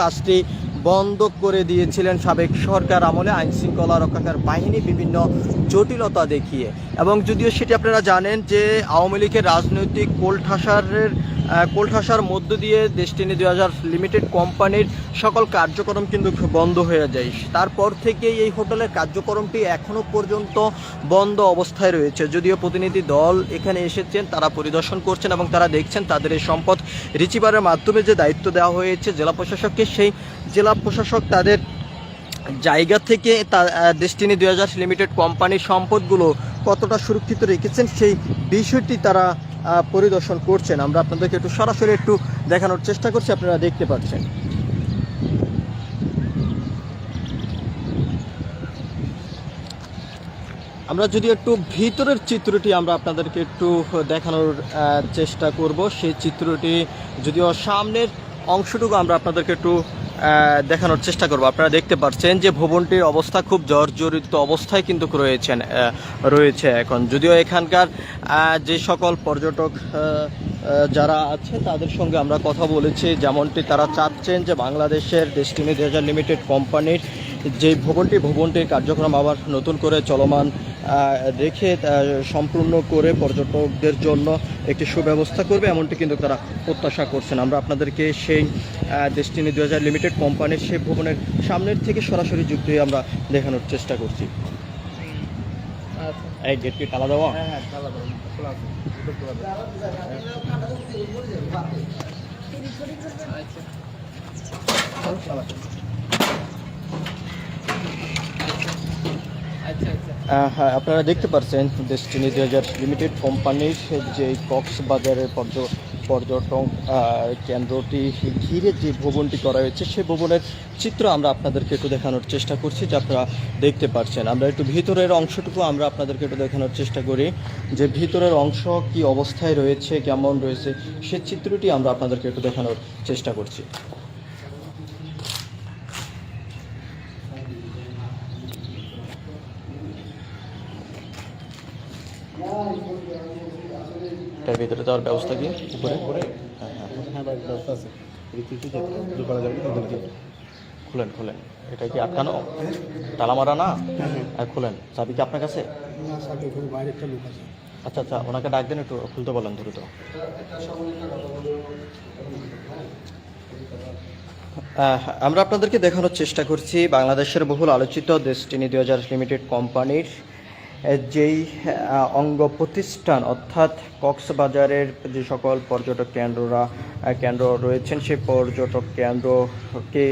কাজটি বন্ধ করে দিয়েছিলেন সাবেক সরকার আমলে আইন শৃঙ্খলা রক্ষাকার বাহিনী বিভিন্ন জটিলতা দেখিয়ে। এবং যদিও সেটি আপনারা জানেন যে আওয়ামী লীগের রাজনৈতিক কোলঠাসারের কোলঠাসার মধ্য দিয়ে দেশটিনি দুই হাজার লিমিটেড কোম্পানির সকল কার্যক্রম কিন্তু বন্ধ হয়ে যায়। তারপর থেকেই এই হোটেলের কার্যক্রমটি এখনও পর্যন্ত বন্ধ অবস্থায় রয়েছে। যদিও প্রতিনিধি দল এখানে এসেছেন, তারা পরিদর্শন করছেন এবং তারা দেখছেন তাদের এই সম্পদ রিচিভারের মাধ্যমে যে দায়িত্ব দেওয়া হয়েছে জেলা প্রশাসককে, সেই জেলা প্রশাসক তাদের জায়গা থেকে তা ডেস্টিনি দুই হাজার লিমিটেড কোম্পানির সম্পদগুলো কতটা সুরক্ষিত রেখেছেন সেই বিষয়টি তারা পরিদর্শন করছেন। আমরা আপনাদেরকে একটু সরাসরি একটু দেখানোর চেষ্টা করছি, আপনারা দেখতে পাচ্ছেন। আমরা যদি একটু ভিতরের চিত্রটি আমরা আপনাদেরকে একটু দেখানোর চেষ্টা করব, সেই চিত্রটি যদিও সামনের অংশটুকু আমরা আপনাদেরকে একটু দেখানোর চেষ্টা করব। আপনারা দেখতে পাচ্ছেন যে ভবনটির অবস্থা খুব জর্জরিত অবস্থায় কিন্তু রয়েছেন রয়েছে এখন। যদিও এখানকার যে সকল পর্যটক যারা আছে, তাদের সঙ্গে আমরা কথা বলেছি। যেমনটি তারা চাচ্ছেন যে বাংলাদেশের ডেস্টিনি লিমিটেড কোম্পানির যে ভবনটি ভবনটির কার্যক্রম আবার নতুন করে চলমান রেখে সম্পূর্ণ করে পর্যটকদের জন্য একটি সুব্যবস্থা করবে এমনটি কিন্তু তারা প্রত্যাশা করছেন। আমরা আপনাদেরকে সেই ডেস্টিনি দু হাজার লিমিটেড কোম্পানির সেই ভবনের সামনের থেকে সরাসরি যুক্ত হয়ে আমরা দেখানোর চেষ্টা করছি। এই গেট কি তালা দেওয়া? আহ, হ্যাঁ আপনারা দেখতে পাচ্ছেন ডেস্টিনি দু হাজার লিমিটেড কোম্পানির যে কক্সবাজারের পর্য, পর্যটন কেন্দ্রটি ঘিরে যে ভবনটি করা হয়েছে সেই ভবনের চিত্র আমরা আপনাদেরকে একটু দেখানোর চেষ্টা করছি যে আপনারা দেখতে পাচ্ছেন আমরা একটু ভিতরের অংশটুকু আমরা আপনাদেরকে একটু দেখানোর চেষ্টা করি যে ভিতরের অংশ কি অবস্থায় রয়েছে, কেমন রয়েছে, সে চিত্রটি আমরা আপনাদেরকে একটু দেখানোর চেষ্টা করছি। তার ভিতরে যাওয়ার ব্যবস্থা কি? উপরে? হ্যাঁ হ্যাঁ খুলেন খুলেন। এটা কি আটকানো? তালা মারা না? আর খুলেন। চাবি কি আপনার কাছে? আচ্ছা আচ্ছা ওনাকে ডাক দেন একটু খুলতে বলেন দ্রুত। আমরা আপনাদেরকে দেখানোর চেষ্টা করছি বাংলাদেশের বহুল আলোচিত ডেস্টিনি দুই হাজার লিমিটেড কোম্পানির যেই অঙ্গ প্রতিষ্ঠান অর্থাৎ কক্সবাজারের যে সকল পর্যটক কেন্দ্ররা কেন্দ্র রয়েছেন সেই পর্যটক কেন্দ্রকে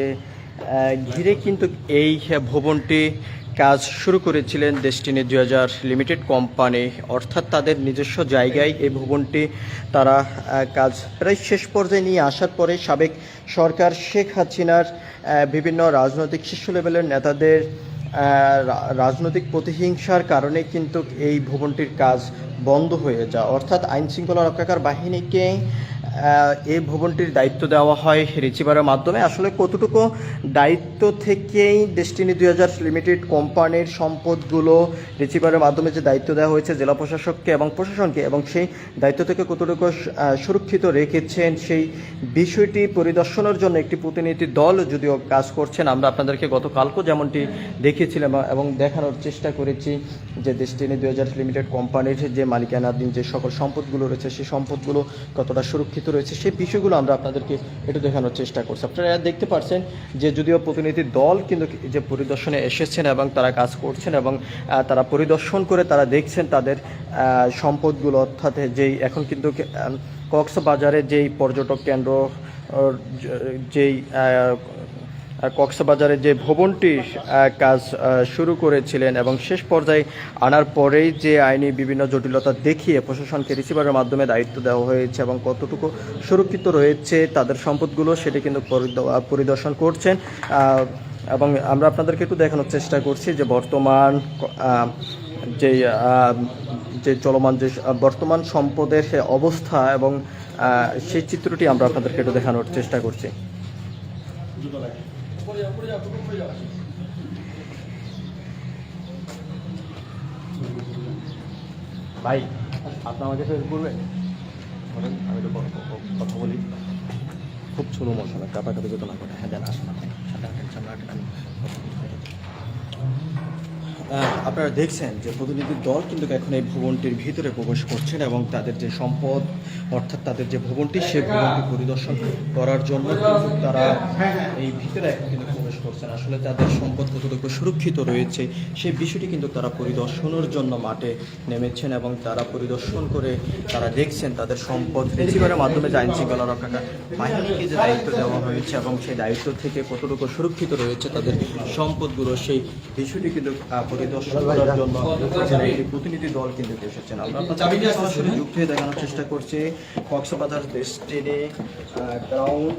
ঘিরে কিন্তু এই ভবনটি কাজ শুরু করেছিলেন ডেস্টিনি দুই হাজার লিমিটেড কোম্পানি। অর্থাৎ তাদের নিজস্ব জায়গায় এই ভবনটি তারা কাজ প্রায় শেষ পর্যায়ে নিয়ে আসার পরে সাবেক সরকার শেখ হাসিনার বিভিন্ন রাজনৈতিক শীর্ষ লেভেলের নেতাদের রাজনৈতিক প্রতিহিংসার কারণে কিন্তু এই ভবনটির কাজ বন্ধ হয়ে যায়। অর্থাৎ আইন শৃঙ্খলা রক্ষাকার বাহিনীকে এই ভবনটির দায়িত্ব দেওয়া হয় রিচিভারের মাধ্যমে। আসলে কতটুকু দায়িত্ব থেকেই ডেস্টিনি দুই হাজার লিমিটেড কোম্পানির সম্পদগুলো রিচিভারের মাধ্যমে যে দায়িত্ব দেওয়া হয়েছে জেলা প্রশাসককে এবং প্রশাসনকে এবং সেই দায়িত্ব থেকে কতটুকু সুরক্ষিত রেখেছেন সেই বিষয়টি পরিদর্শনের জন্য একটি প্রতিনিধি দল যদিও কাজ করছেন। আমরা আপনাদেরকে গতকালকেও যেমনটি দেখিয়েছিলাম এবং দেখানোর চেষ্টা করেছি যে ডেস্টিনি দুই হাজার লিমিটেড কোম্পানির যে মালিকানাধীন যে সকল সম্পদগুলো রয়েছে, সেই সম্পদগুলো কতটা সুরক্ষিত রয়েছে। সেই বিষয়গুলো আমরা আপনাদেরকে একটু দেখানোর চেষ্টা করছি। আপনারা দেখতে পাচ্ছেন যে যদিও প্রতিনিধি দল কিন্তু যে পরিদর্শনে এসেছেন এবং তারা কাজ করছেন এবং তারা পরিদর্শন করে তারা দেখছেন তাদের সম্পদগুলো, অর্থাৎ যেই এখন কিন্তু কক্সবাজারে যেই পর্যটক কেন্দ্র যেই কক্সবাজারে যে ভবনটি কাজ শুরু করেছিলেন এবং শেষ পর্যায়ে আনার পরেই যে আইনি বিভিন্ন জটিলতা দেখিয়ে প্রশাসনকে রিসিভারের মাধ্যমে দায়িত্ব দেওয়া হয়েছে এবং কতটুকু সুরক্ষিত রয়েছে, তাদের সম্পদগুলো সেটি কিন্তু পরিদর্শন করছেন। এবং আমরা আপনাদেরকে একটু দেখানোর চেষ্টা করছি যে বর্তমান যে যে চলমান যে, বর্তমান সম্পদের সে অবস্থা এবং সেই চিত্রটি আমরা আপনাদেরকে একটু দেখানোর চেষ্টা করছি। ভাই, আপনি আমাকে ফেস করবেন? বলেন, আমি তো কথা বলি। খুব ছোট মশলা কাটাকাটি যত না করে। হ্যাঁ দেন, আসুন আপনি। সাদা আমি কথা বলতে আপনারা দেখছেন যে প্রতিনিধি দল কিন্তু এখন এই ভবনটির ভিতরে প্রবেশ করছেন এবং তাদের যে সম্পদ, অর্থাৎ তাদের যে ভবনটি, সে ভবনটি পরিদর্শন করার জন্য তারা এই ভিতরে এখন কিন্তু প্রবেশ করছেন। আসলে তাদের সম্পদ কতটুকু সুরক্ষিত রয়েছে সেই বিষয়টি কিন্তু তারা পরিদর্শনের জন্য মাঠে নেমেছেন এবং তারা পরিদর্শন করে তারা দেখছেন তাদের সম্পদ রিসিভারের মাধ্যমে যে আইন শৃঙ্খলা রক্ষাকার বাহিনীকে যে দায়িত্ব দেওয়া হয়েছে এবং সেই দায়িত্ব থেকে কতটুকু সুরক্ষিত রয়েছে তাদের সম্পদগুলো সেই বিষয়টি কিন্তু পরিদর্শন করার জন্য একটি প্রতিনিধি দল কিন্তু এসেছেন। আমরা সরাসরি যুক্ত হয়ে দেখানোর চেষ্টা করছি। কক্সবাজার ডেস্টিনি গ্রাউন্ড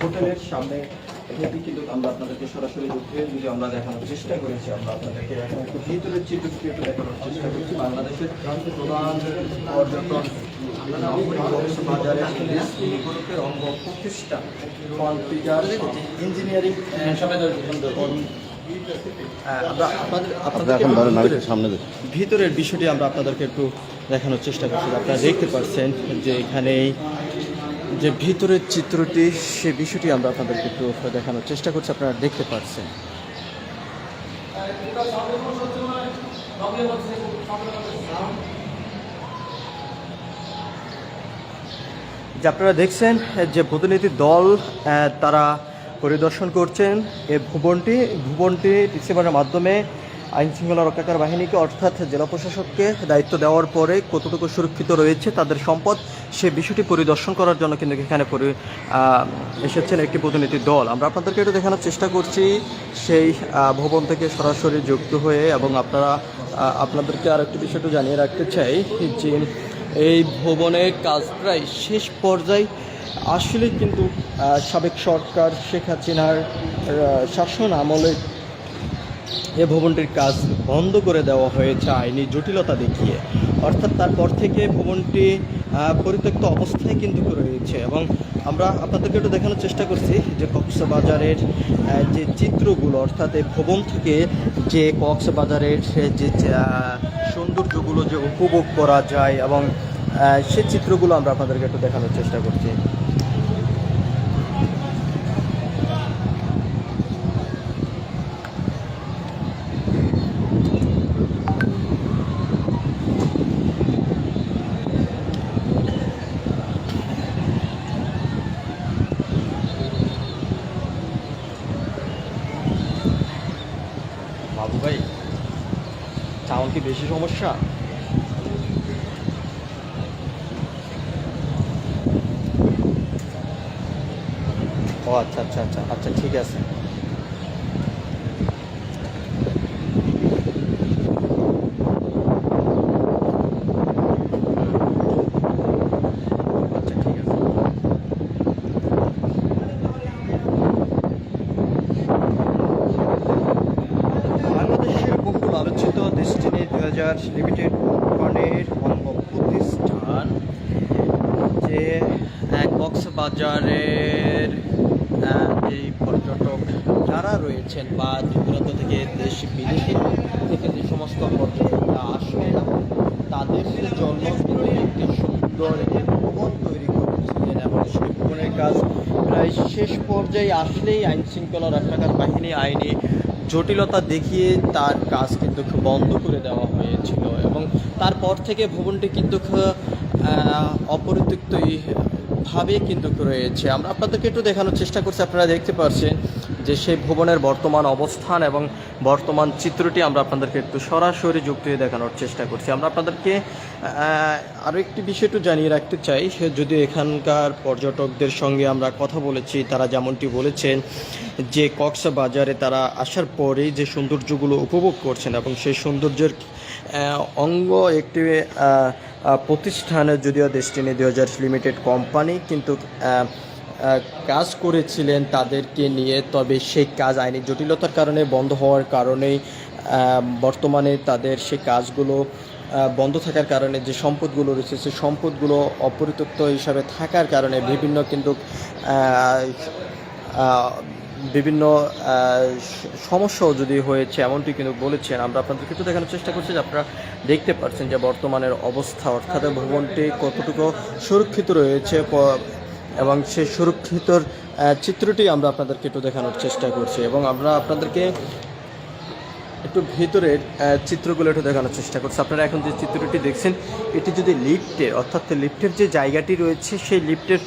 হোটেলের সামনে কিন্তু আমরা আপনাদেরকে সরাসরি যদি আমরা দেখানোর চেষ্টা করেছি আমরা আপনাদেরকে এখন একটু ভিতরের চিত্রটি একটু দেখানোর চেষ্টা করছি। বাংলাদেশের প্রধান পর্যটন অঙ্গ কনফিগার ইঞ্জিনিয়ারিং সামনে ভিতরের বিষয়টি আমরা আপনাদেরকে একটু দেখানোর চেষ্টা করছি। আপনারা দেখতে পাচ্ছেন যে এখানে যে ভিতরের চিত্রটি, সে বিষয়টি আমরা আপনাদেরকে একটু দেখানোর চেষ্টা করছি, আপনারা দেখতে পাচ্ছেন। যে আপনারা দেখছেন, যে প্রতিনিধি দল তারা পরিদর্শন করছেন এই ভুবনটি। ভুবনটি রিসিভারের মাধ্যমে আইন শৃঙ্খলা রক্ষাকার বাহিনীকে অর্থাৎ জেলা প্রশাসককে দায়িত্ব দেওয়ার পরে কতটুকু সুরক্ষিত রয়েছে তাদের সম্পদ, সে বিষয়টি পরিদর্শন করার জন্য কিন্তু এখানে পরি এসেছেন একটি প্রতিনিধি দল। আমরা আপনাদেরকে একটু দেখানোর চেষ্টা করছি, সেই ভবন থেকে সরাসরি যুক্ত হয়ে এবং আপনারা আপনাদেরকে আর একটি বিষয়টা জানিয়ে রাখতে চাই যে এই ভবনের কাজ প্রায় শেষ পর্যায়ে আসলে কিন্তু সাবেক সরকার শেখ হাসিনার শাসন আমলে এ ভবনটির কাজ বন্ধ করে দেওয়া হয়েছে আইনি জটিলতা দেখিয়ে। অর্থাৎ তারপর থেকে ভবনটি পরিত্যক্ত অবস্থায় কিন্তু রয়েছে এবং আমরা আপনাদেরকে একটু দেখানোর চেষ্টা করছি যে কক্সবাজারের যে চিত্রগুলো, অর্থাৎ এই ভবন থেকে যে কক্সবাজারের যে সৌন্দর্যগুলো যে উপভোগ করা যায় এবং সে চিত্রগুলো আমরা আপনাদেরকে একটু দেখানোর চেষ্টা করছি বাবু ভাই চাউল কি বেশি সমস্যা? ও আচ্ছা আচ্ছা আচ্ছা আচ্ছা ঠিক আছে আচ্ছা ঠিক আছে বাংলাদেশের বহুল আলোচিত ডেস্টিনি হাজার লিমিটেড কোম্পানির অঙ্গ প্রতিষ্ঠান যে কক্সবাজারের এই পর্যটক যারা রয়েছেন বা দূর দূরান্ত থেকে দেশ বিদেশে থেকে যে সমস্ত পর্যটকরা আসেন এবং তাদের জন্য একটি একটি ভবন তৈরি করেছিলেন এবং সেই ভবনের কাজ প্রায় শেষ পর্যায়ে আসলেই আইন শৃঙ্খলা রক্ষাকার বাহিনী আইনি জটিলতা দেখিয়ে তার কাজ কিন্তু বন্ধ করে দেওয়া হয়েছিল এবং তারপর থেকে ভবনটি কিন্তু অপরিত্যক্তই ভাবে কিন্তু রয়েছে। আমরা আপনাদেরকে একটু দেখানোর চেষ্টা করছি, আপনারা দেখতে পাচ্ছেন যে সেই ভবনের বর্তমান অবস্থান এবং বর্তমান চিত্রটি আমরা আপনাদেরকে একটু সরাসরি যুক্ত হয়ে দেখানোর চেষ্টা করছি। আমরা আপনাদেরকে আরও একটি বিষয় একটু জানিয়ে রাখতে চাই। সে যদি এখানকার পর্যটকদের সঙ্গে আমরা কথা বলেছি তারা যেমনটি বলেছেন যে কক্সবাজারে তারা আসার পরেই যে সৌন্দর্যগুলো উপভোগ করছেন এবং সেই সৌন্দর্যের অঙ্গ একটি আহ, আহ, প্রতিষ্ঠানে যদিও ডেস্টিনি হাজার লিমিটেড কোম্পানি কিন্তু কাজ করেছিলেন তাদেরকে নিয়ে, তবে সেই কাজ আইনি জটিলতার কারণে বন্ধ হওয়ার কারণেই বর্তমানে তাদের সে কাজগুলো বন্ধ থাকার কারণে যে সম্পদগুলো রয়েছে সে সম্পদগুলো অপরিত্যক্ত হিসাবে থাকার কারণে বিভিন্ন কিন্তু বিভিন্ন সমস্যাও যদি হয়েছে এমনটি কিন্তু বলেছেন, আমরা আপনাদেরকে একটু দেখানোর চেষ্টা করছি যে আপনারা দেখতে পাচ্ছেন যে বর্তমানের অবস্থা, অর্থাৎ ভবনটি কতটুকু সুরক্ষিত রয়েছে এবং সে সুরক্ষিতর চিত্রটি আমরা আপনাদেরকে একটু দেখানোর চেষ্টা করছি এবং আমরা আপনাদেরকে একটু ভেতরের চিত্রগুলো একটু দেখানোর চেষ্টা করছি। আপনারা এখন যে চিত্রটি দেখছেন, এটি যদি লিফটের, অর্থাৎ লিফটের যে জায়গাটি রয়েছে, সেই লিফটের